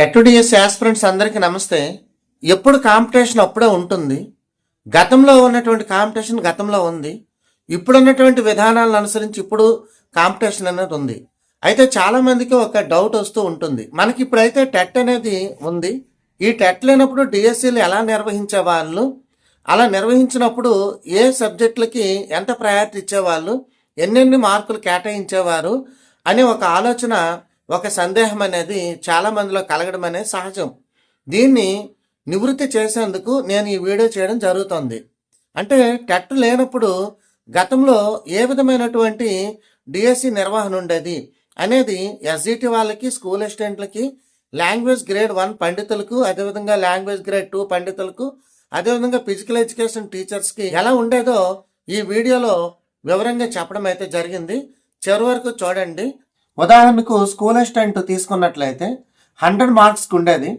TET DS aspirants అందరికీ నమస్తే. ఎప్పుడు కాంపిటీషన్ అప్పుడే ఉంటుంది. గతంలో ఉన్నటువంటి కాంపిటీషన్ గతంలో ఉంది. ఇప్పుడు ఉన్నటువంటి విధానాలను అనుసరించి ఇప్పుడు కాంపిటీషన్ అనేది ఉంది. అయితే చాలామందికి ఒక డౌట్ వస్తూ ఉంటుంది. మనకి ఇప్పుడైతే టెట్ అనేది ఉంది. ఈ టెట్ లేనప్పుడు డిఎస్సీలు ఎలా నిర్వహించే వాళ్ళు అలా నిర్వహించినప్పుడు ఏ సబ్జెక్టులకి ఎంత ప్రయారిటీ ఇచ్చేవాళ్ళు? ఎన్నెన్ని మార్కులు కేటాయించేవారు? అనే ఒక ఆలోచన ఒక సందేహం అనేది చాలా మందిలో కలగడం అనేది సహజం. దీన్ని నివృత్తి చేసేందుకు నేను ఈ వీడియో చేయడం జరుగుతుంది. అంటే టెట్ లేనప్పుడు గతంలో ఏ విధమైనటువంటి డిఎస్సి నిర్వహణ ఉండేది అనేది ఎస్జిటి వాళ్ళకి స్కూల్ అసిస్టెంట్లకి లాంగ్వేజ్ గ్రేడ్ వన్ పండితులకు అదేవిధంగా లాంగ్వేజ్ గ్రేడ్ టూ పండితులకు అదేవిధంగా ఫిజికల్ ఎడ్యుకేషన్ టీచర్స్కి ఎలా ఉండేదో ఈ వీడియోలో వివరంగా చెప్పడం అయితే జరిగింది. చివరి వరకు చూడండి. ఉదాహరణకు స్కూల్ అసిస్టెంట్ తీసుకున్నట్లయితే హండ్రెడ్ మార్క్స్కి ఉండేది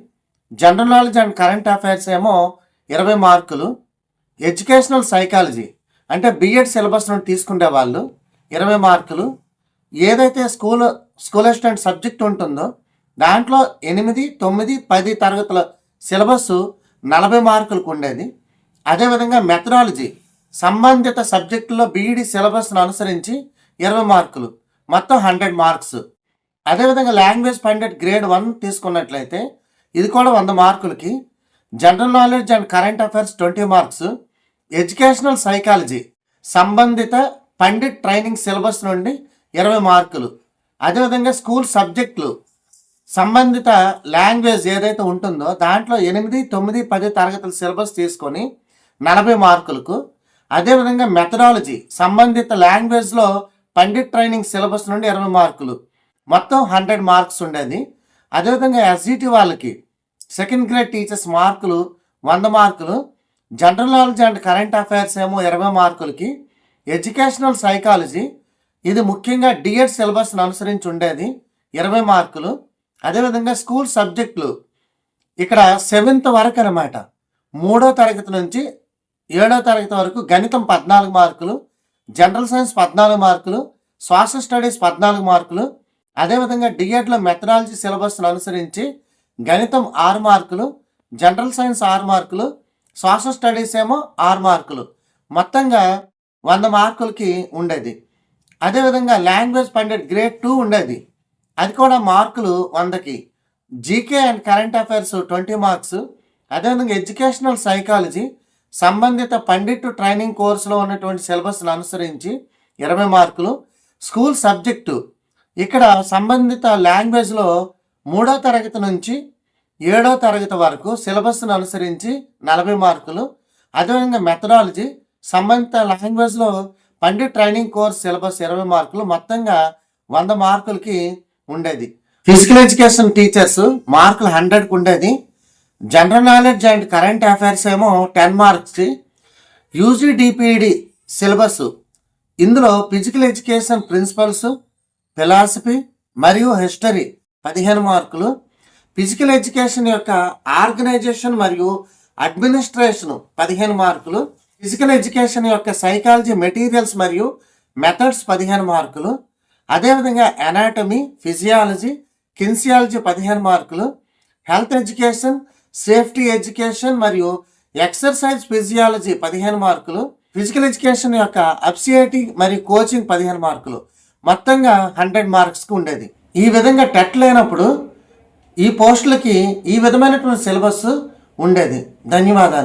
general knowledge and current affairs ఏమో ఇరవై మార్కులు. ఎడ్యుకేషనల్ సైకాలజీ అంటే బిఎడ్ సిలబస్ నుండి తీసుకునే వాళ్ళు ఇరవై మార్కులు. ఏదైతే స్కూల్ స్కూల్ అసిస్టెంట్ సబ్జెక్ట్ ఉంటుందో దాంట్లో ఎనిమిది తొమ్మిది పది తరగతుల సిలబస్ నలభై మార్కులకు ఉండేది అదేవిధంగా మెథడాలజీ సంబంధిత సబ్జెక్టులో బీఈడి సిలబస్ను అనుసరించి ఇరవై మార్కులు. మొత్తం హండ్రెడ్ మార్క్స్. అదేవిధంగా లాంగ్వేజ్ పండిట్ గ్రేడ్ వన్ తీసుకున్నట్లయితే ఇది కూడా వంద మార్కులకి. General knowledge and current affairs twenty marks. Educational psychology సంబంధిత పండిట్ ట్రైనింగ్ సిలబస్ నుండి ఇరవై మార్కులు. అదేవిధంగా స్కూల్ సబ్జెక్టులు సంబంధిత లాంగ్వేజ్ ఏదైతే ఉంటుందో దాంట్లో ఎనిమిది తొమ్మిది పది తరగతుల సిలబస్ తీసుకొని నలభై మార్కులకు. అదేవిధంగా మెథడాలజీ సంబంధిత లాంగ్వేజ్లో పండిట్ ట్రైనింగ్ సిలబస్ నుండి ఇరవై మార్కులు. మొత్తం హండ్రెడ్ మార్క్స్ ఉండేది. అదేవిధంగా ఎస్జిటి వాళ్ళకి సెకండ్ గ్రేడ్ టీచర్స్ మార్కులు వంద మార్కులు. General knowledge and current affairs ఏమో ఇరవై మార్కులకి. ఎడ్యుకేషనల్ సైకాలజీ ఇది ముఖ్యంగా డిఎడ్ సిలబస్ను అనుసరించి ఉండేది ఇరవై మార్కులు. అదేవిధంగా స్కూల్ సబ్జెక్టులు ఇక్కడ సెవెంత్ వరకు అనమాట మూడో తరగతి నుంచి ఏడో తరగతి వరకు గణితం పద్నాలుగు మార్కులు. జనరల్ సైన్స్ పద్నాలుగు మార్కులు సోషల్ స్టడీస్ పద్నాలుగు మార్కులు అదేవిధంగా డిఎడ్లో మెథడాలజీ సిలబస్ను అనుసరించి గణితం ఆరు మార్కులు జనరల్ సైన్స్ ఆరు మార్కులు సోషల్ స్టడీస్ ఏమో ఆరు మార్కులు. మొత్తంగా వంద మార్కులకి ఉండేది. అదేవిధంగా లాంగ్వేజ్ పండిట్ గ్రేడ్ టూ ఉండేది. అది కూడా మార్కులు వందకి. GK and current affairs twenty marks అదేవిధంగా ఎడ్యుకేషనల్ సైకాలజీ సంబంధిత పండిట్ ట్రైనింగ్ కోర్సులో ఉన్నటువంటి సిలబస్ను అనుసరించి ఇరవై మార్కులు. School subject. ఇక్కడ సంబంధిత లాంగ్వేజ్లో మూడో తరగతి నుంచి ఏడో తరగతి వరకు సిలబస్ను అనుసరించి నలభై మార్కులు. అదేవిధంగా మెథడాలజీ సంబంధిత లాంగ్వేజ్లో పండిట్ ట్రైనింగ్ కోర్స్ సిలబస్ ఇరవై మార్కులు. మొత్తంగా వంద మార్కులకి ఉండేది. ఫిజికల్ ఎడ్యుకేషన్ టీచర్స్ మార్కులు హండ్రెడ్కి ఉండేది. General knowledge and current affairs ఏమో టెన్ మార్క్స్కి. UGDPD syllabus. ఇందులో ఫిజికల్ ఎడ్యుకేషన్ ప్రిన్సిపల్స్ ఫిలాసఫీ మరియు హిస్టరీ పదిహేను మార్కులు. ఫిజికల్ ఎడ్యుకేషన్ యొక్క ఆర్గనైజేషన్ మరియు అడ్మినిస్ట్రేషన్ పదిహేను మార్కులు. ఫిజికల్ ఎడ్యుకేషన్ యొక్క సైకాలజీ మెటీరియల్స్ మరియు మెథడ్స్ పదిహేను మార్కులు. అదేవిధంగా ఎనాటమీ ఫిజియాలజీ కిన్సియాలజీ పదిహేను మార్కులు. హెల్త్ ఎడ్యుకేషన్ సేఫ్టీ ఎడ్యుకేషన్ మరియు ఎక్సర్సైజ్ ఫిజియాలజీ పదిహేను మార్కులు ఫిజికల్ ఎడ్యుకేషన్ యొక్క అప్సిఐటి మరియు కోచింగ్ పదిహేను మార్కులు. మొత్తంగా హండ్రెడ్ మార్క్స్కి ఉండేది. ఈ విధంగా టెట్ లేనప్పుడు ఈ పోస్టులకి ఈ విధమైనటువంటి సిలబస్ ఉండేది. ధన్యవాదాలు.